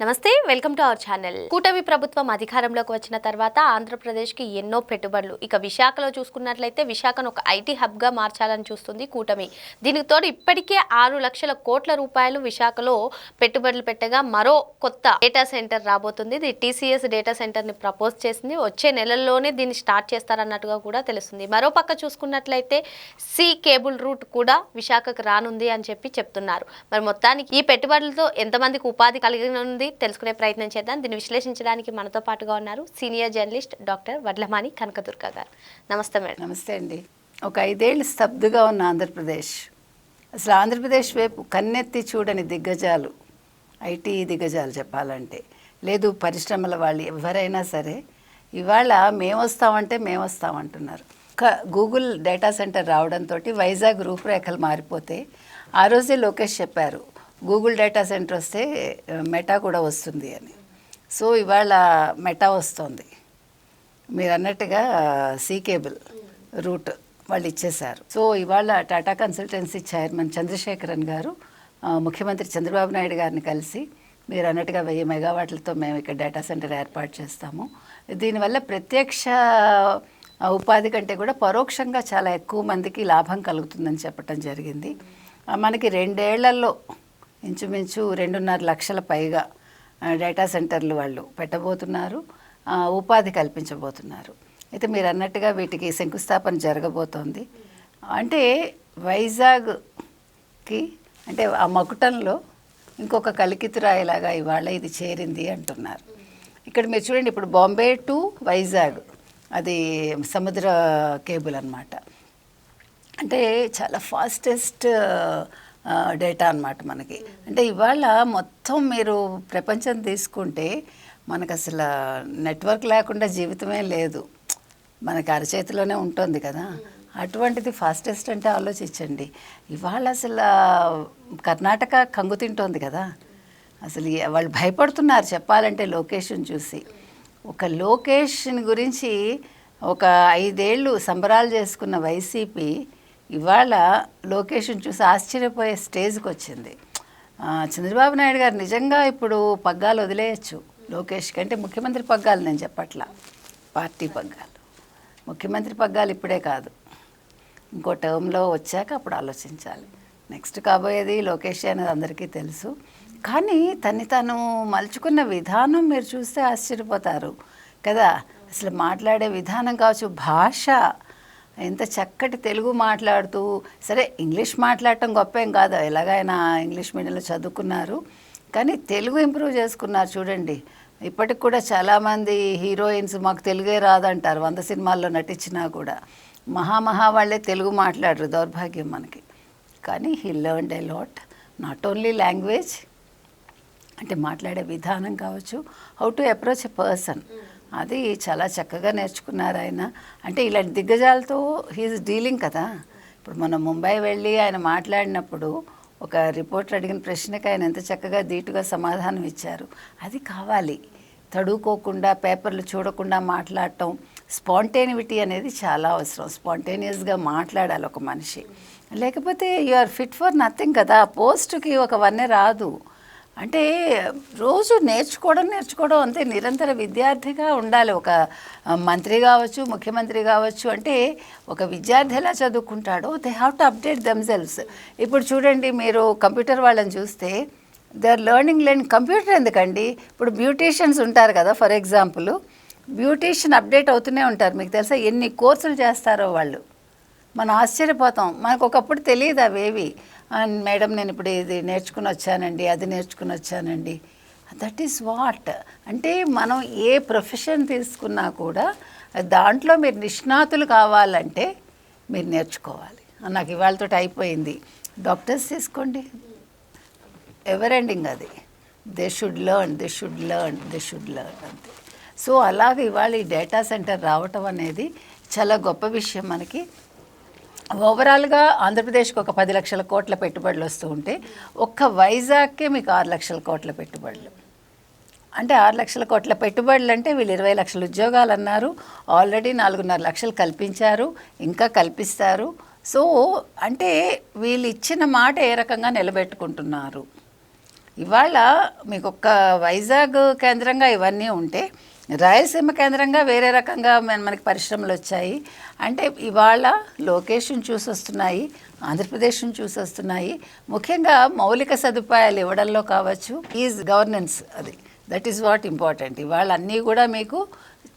నమస్తే welcome to our channel. కూటమి ప్రభుత్వం అధికారంలోకి వచ్చిన తర్వాత ఆంధ్రప్రదేశ్కి ఎన్నో పెట్టుబడులు. ఇక విశాఖలో చూసుకున్నట్లయితే విశాఖను ఒక ఐటీ హబ్గా మార్చాలని చూస్తుంది కూటమి. దీనికి తోడు ఇప్పటికే ఆరు లక్షల కోట్ల రూపాయలు విశాఖలో పెట్టుబడులు పెట్టగా మరో కొత్త డేటా సెంటర్ రాబోతుంది. ఇది టీసీఎస్ డేటా సెంటర్ని ప్రపోజ్ చేసింది. వచ్చే నెలల్లోనే దీన్ని స్టార్ట్ చేస్తారన్నట్టుగా కూడా తెలుస్తుంది. మరో పక్క చూసుకున్నట్లయితే సి కేబుల్ రూట్ కూడా విశాఖకు రానుంది అని చెప్పి చెప్తున్నారు. మరి మొత్తానికి ఈ పెట్టుబడులతో ఎంతమందికి ఉపాధి కలిగి ఉంది తెలుసుకునే ప్రయత్నం చేద్దాం. దీన్ని విశ్లేషించడానికి మనతో పాటుగా ఉన్నారు senior journalist doctor Vadlamani Kanakadurga గారు. నమస్తే మేడం. నమస్తే అండి. ఒక ఐదేళ్ళు స్తబ్దుగా ఉన్న ఆంధ్రప్రదేశ్. అసలు ఆంధ్రప్రదేశ్ వైపు కన్నెత్తి చూడని దిగ్గజాలు ఐటీ దిగ్గజాలు చెప్పాలంటే. లేదు పరిశ్రమల వాళ్ళు ఎవరైనా సరే ఇవాళ మేము వస్తామంటే మేము వస్తామంటున్నారు ఒక గూగుల్ డేటా సెంటర్ రావడంతో వైజాగ్ రూపురేఖలు మారిపోతే ఆ రోజే లోకేష్ చెప్పారు గూగుల్ డేటా సెంటర్ వస్తే మెటా కూడా వస్తుంది అని. సో ఇవాళ మెటా వస్తుంది. మీరు అన్నట్టుగా సీ కేబుల్ రూట్ వాళ్ళు ఇచ్చేశారు. సో ఇవాళ టాటా కన్సల్టెన్సీ చైర్మన్ చంద్రశేఖరన్ గారు ముఖ్యమంత్రి చంద్రబాబు నాయుడు గారిని కలిసి మీరు అన్నట్టుగా వెయ్యి మెగావాట్లతో మేము ఇక్కడ డేటా సెంటర్ ఏర్పాటు చేస్తాము. దీనివల్ల ప్రత్యక్ష ఉపాధి కంటే కూడా పరోక్షంగా చాలా ఎక్కువ మందికి లాభం కలుగుతుందని చెప్పడం జరిగింది. మనకి రెండేళ్ళలో ఇంచుమించు రెండున్నర లక్షల పైగా డేటా సెంటర్లు వాళ్ళు పెట్టబోతున్నారు. ఉపాధి కల్పించబోతున్నారు. అయితే మీరు అన్నట్టుగా వీటికి శంకుస్థాపన జరగబోతోంది. అంటే వైజాగ్కి అంటే ఆ మకుటంలో ఇంకొక కలికితురాయిలాగా ఇవాళ ఇది చేరింది అంటున్నారు. ఇక్కడ మీరు చూడండి ఇప్పుడు బాంబే టు వైజాగ్ అది సముద్ర కేబుల్ అన్నమాట. అంటే చాలా ఫాస్టెస్ట్ డేటా అనమాట మనకి. అంటే ఇవాళ మొత్తం మీరు ప్రపంచం తీసుకుంటే మనకు అసలు నెట్వర్క్ లేకుండా జీవితమే లేదు. మనకి అరచేతిలోనే ఉంటుంది కదా. అటువంటిది ఫాస్టెస్ట్ అంటే ఆలోచించండి. ఇవాళ అసలు కర్ణాటక కంగు తింటోంది కదా. అసలు వాళ్ళు భయపడుతున్నారు చెప్పాలంటే లొకేషన్ చూసి. ఒక లొకేషన్ గురించి ఒక ఐదేళ్ళు సంబరాలు చేసుకున్న వైసీపీ ఇవాళ లొకేషన్ చూసి ఆశ్చర్యపోయే స్టేజ్కి వచ్చింది. చంద్రబాబు నాయుడు గారు నిజంగా ఇప్పుడు పగ్గాలు వదిలేయచ్చు. లోకేష్ కంటే ముఖ్యమంత్రి పగ్గాలు నేను చెప్పట్లా. పార్టీ పగ్గాలు. ముఖ్యమంత్రి పగ్గాలు ఇప్పుడే కాదు. ఇంకో టర్మ్లో వచ్చాక అప్పుడు ఆలోచించాలి. నెక్స్ట్ కాబోయేది లోకేష్ అనేది అందరికీ తెలుసు. కానీ తన్ని తను మలుచుకున్న విధానం మీరు చూస్తే ఆశ్చర్యపోతారు. కదా? అసలు మాట్లాడే విధానం కావచ్చు భాష ఎంత చక్కటి తెలుగు మాట్లాడుతూ సరే ఇంగ్లీష్ మాట్లాడటం గొప్పేం కాదు ఎలాగైనా ఇంగ్లీష్ మీడియంలో చదువుకున్నారు. కానీ తెలుగు ఇంప్రూవ్ చేసుకున్నారు చూడండి. ఇప్పటికి కూడా చాలామంది హీరోయిన్స్ మాకు తెలుగే రాదంటారు వంద సినిమాల్లో నటించినా కూడా. మహామహా వాళ్ళే తెలుగు మాట్లాడరు దౌర్భాగ్యం మనకి. కానీ he learn a lot not only language అంటే మాట్లాడే విధానం కావచ్చు how to approach a person. అది చాలా చక్కగా నేర్చుకున్నారు ఆయన. అంటే ఇలాంటి దిగ్గజాలతో హీఈస్ డీలింగ్ కదా. ఇప్పుడు మనం ముంబై వెళ్ళి ఆయన మాట్లాడినప్పుడు ఒక రిపోర్టర్ అడిగిన ప్రశ్నకి ఆయన ఎంత చక్కగా ధీటుగా సమాధానం ఇచ్చారు. అది కావాలి. తడుకోకుండా పేపర్లు చూడకుండా మాట్లాడటం స్పాంటేనివిటీ అనేది చాలా అవసరం. స్పాంటేనియస్గా మాట్లాడాలి ఒక మనిషి. లేకపోతే you are fit for nothing కదా. పోస్ట్కి ఒక వన్నే రాదు. అంటే రోజు నేర్చుకోవడం నేర్చుకోవడం అంతే నిరంతర విద్యార్థిగా ఉండాలి. ఒక మంత్రి కావచ్చు ముఖ్యమంత్రి కావచ్చు అంటే ఒక విద్యార్థి ఎలా చదువుకుంటాడో they have to update themselves ఇప్పుడు చూడండి మీరు కంప్యూటర్ వాళ్ళని చూస్తే they are learning learn computer ఎందుకండి? ఇప్పుడు బ్యూటీషియన్స్ ఉంటారు కదా ఫర్ ఎగ్జాంపుల్ బ్యూటీషియన్ అప్డేట్ అవుతూనే ఉంటారు. మీకు తెలుసా ఎన్ని కోర్సులు చేస్తారో వాళ్ళు. మనం ఆశ్చర్యపోతాం. మనకు ఒకప్పుడు తెలియదు అవేవి. మేడం నేను ఇప్పుడు ఇది నేర్చుకుని వచ్చానండి అది నేర్చుకుని వచ్చానండి. దట్ ఈస్ వాట్ అంటే మనం ఏ ప్రొఫెషన్ తీసుకున్నా కూడా దాంట్లో మీరు నిష్ణాతులు కావాలంటే మీరు నేర్చుకోవాలి. నాకు ఇవాళతో అయిపోయింది. డాక్టర్స్ తీసుకోండి. ఎవర్ ఎండింగ్ అది. They should learn they should learn they should learn అంతే. సో అలాగే ఇవాళ ఈ డేటా సెంటర్ రావటం అనేది చాలా గొప్ప విషయం మనకి. ఓవరాల్గా ఆంధ్రప్రదేశ్కి ఒక పది లక్షల కోట్ల పెట్టుబడులు వస్తూ ఉంటే ఒక్క వైజాగ్కే మీకు ఆరు లక్షల కోట్ల పెట్టుబడులు. అంటే ఆరు లక్షల కోట్ల పెట్టుబడులు అంటే వీళ్ళు ఇరవై లక్షల ఉద్యోగాలు అన్నారు ఆల్రెడీ నాలుగున్నర లక్షలు కల్పించారు ఇంకా కల్పిస్తారు. సో అంటే వీళ్ళు ఇచ్చిన మాట ఏ రకంగా నిలబెట్టుకుంటున్నారు? ఇవాళ మీకు ఒక్క వైజాగ్ కేంద్రంగా ఇవన్నీ ఉంటే రాయలసీమ కేంద్రంగా వేరే రకంగా మన- మనకి పరిశ్రమలు వచ్చాయి. అంటే ఇవాళ లొకేషన్ చూసి వస్తున్నాయి ఆంధ్రప్రదేశ్ను చూసి వస్తున్నాయి ముఖ్యంగా మౌలిక సదుపాయాలు ఇవ్వడంలో కావచ్చు ఈజ్ గవర్నెన్స్ అది. దట్ ఈస్ వాట్ ఇంపార్టెంట్ ఇవాళ అన్నీ కూడా మీకు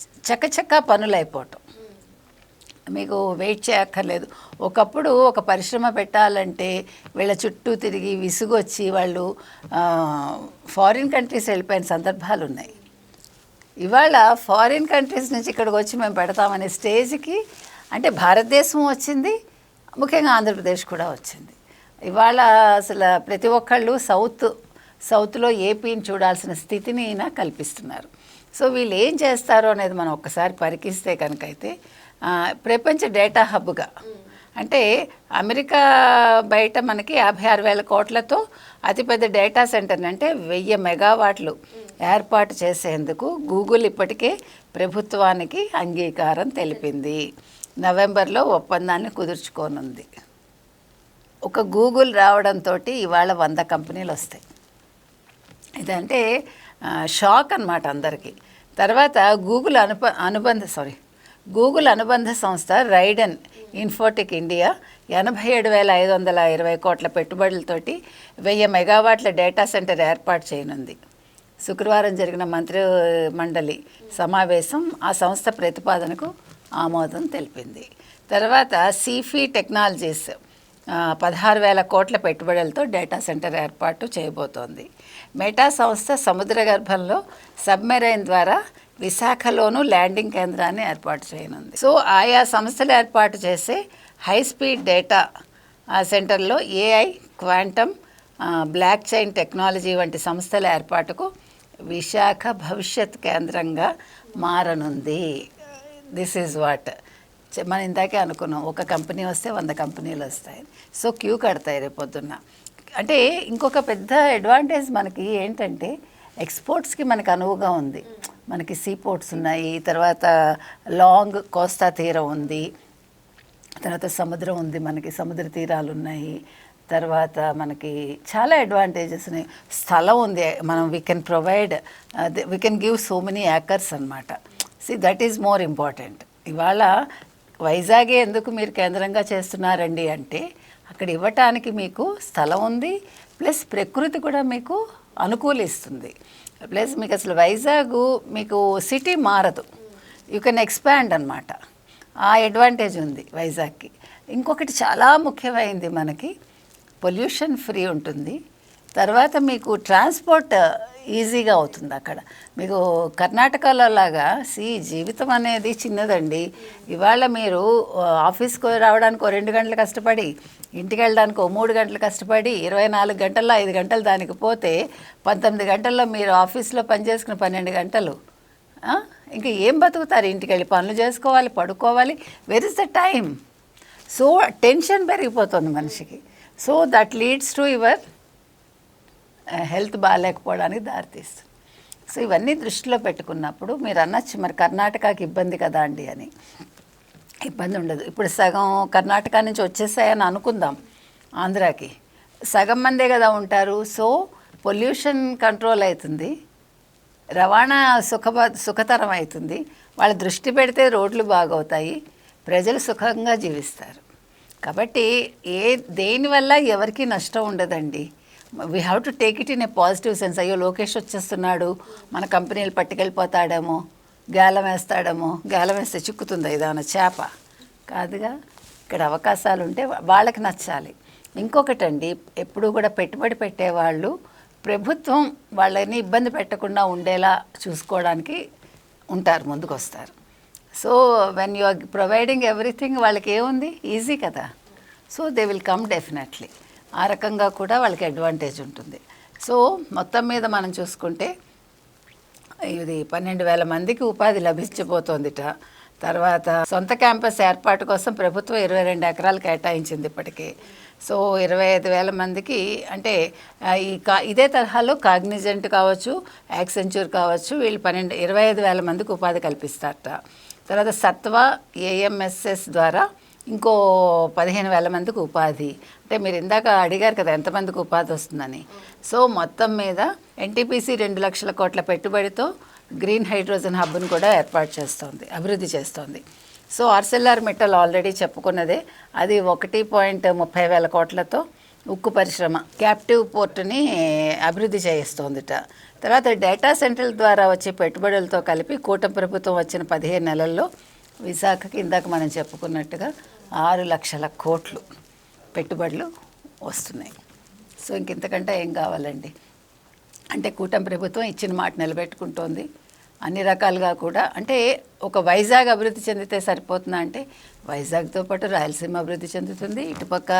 చక్కచక్క పనులు అయిపోవటం మీకు వెయిట్ చేయక్కర్లేదు. ఒకప్పుడు ఒక పరిశ్రమ పెట్టాలంటే వీళ్ళ చుట్టూ తిరిగి విసుగొచ్చి వాళ్ళు ఫారిన్ కంట్రీస్ వెళ్ళిపోయిన సందర్భాలు ఉన్నాయి ఇవాళ ఫారిన్ కంట్రీస్ నుంచి ఇక్కడికి వచ్చి మేము పెడతామనే స్టేజ్కి అంటే భారతదేశం వచ్చింది ముఖ్యంగా ఆంధ్రప్రదేశ్ కూడా వచ్చింది. ఇవాళ అసలు ప్రతి ఒక్కళ్ళు సౌత్ సౌత్లో ఏపీని చూడాల్సిన స్థితిని కల్పిస్తున్నారు. సో వీళ్ళు ఏం చేస్తారు అనేది మనం ఒక్కసారి పరికిస్తే కనుకైతే అయితే ప్రపంచ డేటా హబ్గా అంటే అమెరికా బయట మనకి యాభై ఆరు వేల కోట్లతో అతిపెద్ద డేటా సెంటర్ని అంటే వెయ్యి మెగావాట్లు ఏర్పాటు చేసేందుకు గూగుల్ ఇప్పటికే ప్రభుత్వానికి అంగీకారం తెలిపింది. నవంబర్లో ఒప్పందాన్ని కుదుర్చుకోనుంది. ఒక గూగుల్ రావడంతో ఇవాళ వంద కంపెనీలు వస్తాయి. ఇదంటే షాక్ అన్నమాట అందరికీ. తర్వాత గూగుల్ అనుప అనుబంధ సారీ గూగుల్ అనుబంధ సంస్థ రైడెన్ ఇన్ఫోటెక్ ఇండియా ఎనభై ఏడు వేల ఐదు వందల ఇరవై కోట్ల పెట్టుబడులతోటి వెయ్యి మెగావాట్ల డేటా సెంటర్ ఏర్పాటు చేయనుంది. శుక్రవారం జరిగిన మంత్రి మండలి సమావేశం ఆ సంస్థ ప్రతిపాదనకు ఆమోదం తెలిపింది. తర్వాత సీఫీ టెక్నాలజీస్ పదహారు వేల కోట్ల పెట్టుబడులతో డేటా సెంటర్ ఏర్పాటు చేయబోతోంది. మెటా సంస్థ సముద్ర గర్భంలో సబ్మెరైన్ ద్వారా విశాఖలోనూ ల్యాండింగ్ కేంద్రాన్ని ఏర్పాటు చేయనుంది. సో ఆయా సంస్థలు ఏర్పాటు చేసే హై స్పీడ్ డేటా సెంటర్లో AI quantum block chain technology వంటి సంస్థల ఏర్పాటుకు విశాఖ భవిష్యత్ కేంద్రంగా మారనుంది. దిస్ ఈజ్ వాట్ చె- మనం ఇందాకే అనుకున్నాం. ఒక కంపెనీ వస్తే వంద కంపెనీలు వస్తాయి సో క్యూ కడతాయి రేపు పొద్దున్న అంటే ఇంకొక పెద్ద అడ్వాంటేజ్ మనకి ఏంటంటే ఎక్స్పోర్ట్స్కి మనకు అనువుగా ఉంది. మనకి సీ పోర్ట్స్ ఉన్నాయి తర్వాత లాంగ్ కోస్తా తీరం ఉంది తర్వాత సముద్రం ఉంది మనకి సముద్ర తీరాలు ఉన్నాయి తర్వాత మనకి చాలా అడ్వాంటేజెస్ ఉన్నాయి. స్థలం ఉంది మనం we can provide we can give so many acres అనమాట see that is more important ఇవాళ వైజాగే ఎందుకు మీరు కేంద్రంగా చేస్తున్నారండి అంటే అక్కడ ఇవ్వటానికి మీకు స్థలం ఉంది ప్లస్ ప్రకృతి కూడా మీకు అనుకూలిస్తుంది. ప్లస్ మీకు అసలు వైజాగ్ మీకు సిటీ మారదు. యూ కెన్ ఎక్స్పాండ్ అనమాట ఆ అడ్వాంటేజ్ ఉంది వైజాగ్కి. ఇంకొకటి చాలా ముఖ్యమైంది మనకి పొల్యూషన్ ఫ్రీ ఉంటుంది. తర్వాత మీకు ట్రాన్స్పోర్ట్ ఈజీగా అవుతుంది అక్కడ. మీకు కర్ణాటకలో లాగా సి జీవితం అనేది చిన్నదండి. ఇవాళ మీరు ఆఫీస్కి రావడానికి ఓ రెండు గంటలు కష్టపడి ఇంటికి వెళ్ళడానికి ఓ మూడు గంటలు కష్టపడి ఇరవై నాలుగు గంటల్లో ఐదు గంటలు దానికి పోతే పంతొమ్మిది గంటల్లో మీరు ఆఫీస్లో పనిచేసుకుని పన్నెండు గంటలు ఇంకా ఏం బతుకుతారు? ఇంటికి వెళ్ళి పనులు చేసుకోవాలి పడుకోవాలి. Where is the time so tension పెరిగిపోతుంది మనిషికి. So that leads to your health బాగాలేకపోవడానికి దారితీస్తుంది. సో ఇవన్నీ దృష్టిలో పెట్టుకున్నప్పుడు మీరు అనొచ్చు మరి కర్ణాటకకి ఇబ్బంది కదా అండి అని. ఇబ్బంది ఉండదు. ఇప్పుడు సగం కర్ణాటక నుంచి వచ్చేసాయని అనుకుందాం ఆంధ్రాకి. సగం మందే కదా ఉంటారు. సో పొల్యూషన్ కంట్రోల్ అవుతుంది. రవాణా సుఖ సుఖతరం అవుతుంది. వాళ్ళ దృష్టి పెడితే రోడ్లు బాగవుతాయి. ప్రజలు సుఖంగా జీవిస్తారు. కాబట్టి ఏ దేనివల్ల ఎవరికీ నష్టం ఉండదండి? We have to take it in a positive sense అయ్యో లోకేష్ వచ్చేస్తున్నాడు. మన కంపెనీలు పట్టుకెళ్ళిపోతాడేమో. గాలం వేస్తాడేమో. గాలం వేస్తే చిక్కుతుందా ఏదైనా చేప. కాదుగా ఇక్కడ అవకాశాలు ఉంటే వాళ్ళకి నచ్చాలి. ఇంకొకటండి ఎప్పుడు కూడా పెట్టుబడి పెట్టేవాళ్ళు ప్రభుత్వం వాళ్ళని ఇబ్బంది పెట్టకుండా ఉండేలా చూసుకోవడానికి ఉంటారు ముందుకు వస్తారు so when you are providing everything వాళ్ళకి ఏముంది? ఈజీ కదా. So they will come definitely ఆ రకంగా కూడా వాళ్ళకి అడ్వాంటేజ్ ఉంటుంది. సో మొత్తం మీద మనం చూసుకుంటే ఇది పన్నెండు వేల మందికి ఉపాధి లభించబోతోందిట. తర్వాత సొంత క్యాంపస్ ఏర్పాటు కోసం ప్రభుత్వం ఇరవై రెండు ఎకరాలు కేటాయించింది ఇప్పటికే. సో ఇరవై ఐదు వేల మందికి అంటే ఈ కా ఇదే తరహాలో కాగ్నిజెంట్ కావచ్చు యాక్సెంచూర్ కావచ్చు వీళ్ళు పన్నెండు ఇరవై ఐదు వేల మందికి ఉపాధి కల్పిస్తారట. తర్వాత సత్వ ఏఎంఎస్ఎస్ ద్వారా ఇంకో పదిహేను వేల మందికి ఉపాధి. అంటే మీరు ఇందాక అడిగారు కదా ఎంతమందికి ఉపాధి వస్తుందని. సో మొత్తం మీద ఎన్టీపీసీ రెండు లక్షల కోట్ల పెట్టుబడితో గ్రీన్ హైడ్రోజన్ హబ్ను కూడా ఏర్పాటు చేస్తోంది అభివృద్ధి చేస్తోంది. సో ఆర్సెల్ఆర్ మిట్టల్ ఆల్రెడీ చెప్పుకున్నదే. అది ఒకటి పాయింట్ ముప్పై వేల కోట్లతో ఉక్కు పరిశ్రమ క్యాప్టివ్ పోర్టుని అభివృద్ధి చేయిస్తోందిట. తర్వాత డేటా సెంటర్ల ద్వారా వచ్చే పెట్టుబడులతో కలిపి కూటమి ప్రభుత్వం వచ్చిన పదిహేను నెలల్లో విశాఖకి ఇందాక మనం చెప్పుకున్నట్టుగా ఆరు లక్షల కోట్లు పెట్టుబడులు వస్తున్నాయి. సో ఇంకింతకంటే ఏం కావాలండి? అంటే కూటమి ప్రభుత్వం ఇచ్చిన మాట నిలబెట్టుకుంటోంది. అన్ని రకాలుగా కూడా అంటే ఒక వైజాగ్ అభివృద్ధి చెందితే సరిపోతుందా అంటే వైజాగ్తో పాటు రాయలసీమ అభివృద్ధి చెందుతుంది. ఇటుపక్క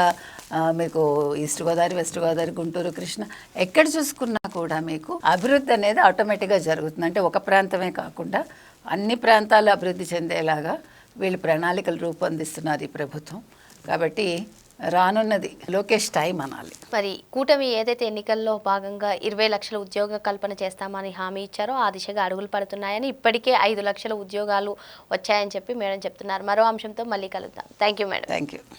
మీకు ఈస్ట్ గోదావరి వెస్ట్ గోదావరి గుంటూరు కృష్ణ ఎక్కడ చూసుకున్నా కూడా మీకు అభివృద్ధి అనేది ఆటోమేటిక్గా జరుగుతుంది. అంటే ఒక ప్రాంతమే కాకుండా అన్ని ప్రాంతాలు అభివృద్ధి చెందేలాగా వీళ్ళు ప్రణాళికలు రూపొందిస్తున్నారు ఈ ప్రభుత్వం. కాబట్టి రానున్నది లోకేష్ టైం అనాలి. మరి కూటమి ఏదైతే ఎన్నికల్లో భాగంగా ఇరవై లక్షల ఉద్యోగ కల్పన చేస్తామని హామీ ఇచ్చారో ఆ దిశగా అడుగులు పడుతున్నాయని ఇప్పటికే ఐదు లక్షల ఉద్యోగాలు వచ్చాయని చెప్పి మేడం చెప్తున్నారు. మరో అంశంతో మళ్ళీ కలుద్దాం. Thank you madam thank you